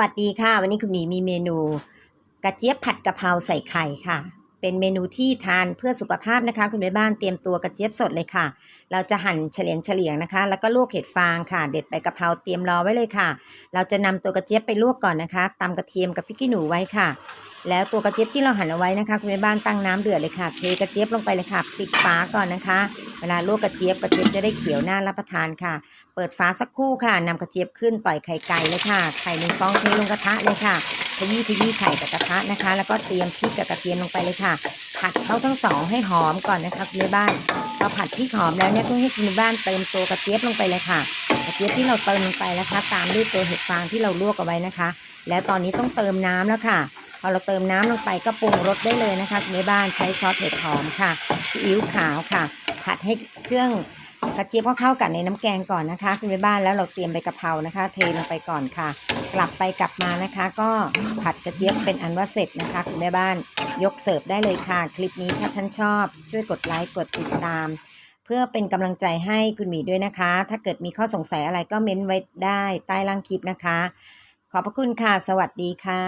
วัสดีค่ะ วันนี้คุณหมีมีเมนูกระเจี๊ยบผัดกะเพราใส่ไข่ค่ะ เป็นเมนูที่ทานเพื่อสุขภาพนะคะ คุณแม่บ้านเตรียมตัวกระเจี๊ยบสดเลยค่ะ เราจะหั่นเฉลียงเฉลียงนะคะ แล้วก็ลวกเห็ดฟางค่ะ เด็ดใบกะเพราเตรียมรอไว้เลยค่ะ เราจะนำตัวกระเจี๊ยบไปลวกก่อนนะคะตำกระเทียมกับพริกขี้หนูไว้ค่ะ แล้วตัวกระเจี๊ยบที่เราหั่นเอาไว้นะคะ คุณแม่บ้านตั้งน้ำเดือดเลยค่ะ เทกระเจี๊ยบลงไปเลยค่ะ ปิดฝาก่อนนะคะ เวลาลวกกระเจี๊ยบกระเจี๊ยบจะได้เขียวน่ารับประทานค่ะ เปิดฝาสักครู่ค่ะนำกระเจี๊ยบขึ้นต่อยไข่ไก่เลยค่ะ ไข่หนึ่งฟองเทลงกระทะเลยค่ะขยี้ขยี้ไข่กับกระทะนะคะ แล้วก็เตรียมพริกกับกระเทียมลงไปเลยค่ะ ผัดเข้าทั้งสองให้หอมก่อนนะคะคุณแม่บ้านพอผัดพริกหอมแล้วเนี่ยก็ให้คุณแม่บ้านเติมตัวกระเจี๊ยบลงไปเลยค่ะ กระเจี๊ยบที่เราเติมลงไปนะคะ ตามด้วยตัวเห็ดฟางที่เราลวกเอาไว้นะคะ แล้วตอนนี้ต้องเติมน้ำแล้วค่ะ พอเราเติมน้ำลงไปก็ปรุงรสได้เลยนะคะคุณแม่บ้านใช้ซอสเห็ดหอมค่ะซีอิ๊วขาวค่ะ ผัดให้เครื่องกระเจี๊ยบเข้ากันในน้ำแกงก่อนนะคะคุณแม่บ้านแล้วเราเตรียมใบกะเพรานะคะ เทลงไปก่อนค่ะ กลับไปกลับมานะคะ ก็ผัดกระเจี๊ยบเป็นอันว่าเสร็จนะคะคุณแม่บ้านยกเสิร์ฟได้เลยค่ะ คลิปนี้ถ้าท่านชอบ ช่วยกดไลค์กดติดตาม เพื่อเป็นกำลังใจให้คุณหมีด้วยนะคะ ถ้าเกิดมีข้อสงสัยอะไรก็เม้นไว้ได้ใต้ล่างคลิปนะคะ ขอบพระคุณค่ะ สวัสดีค่ะ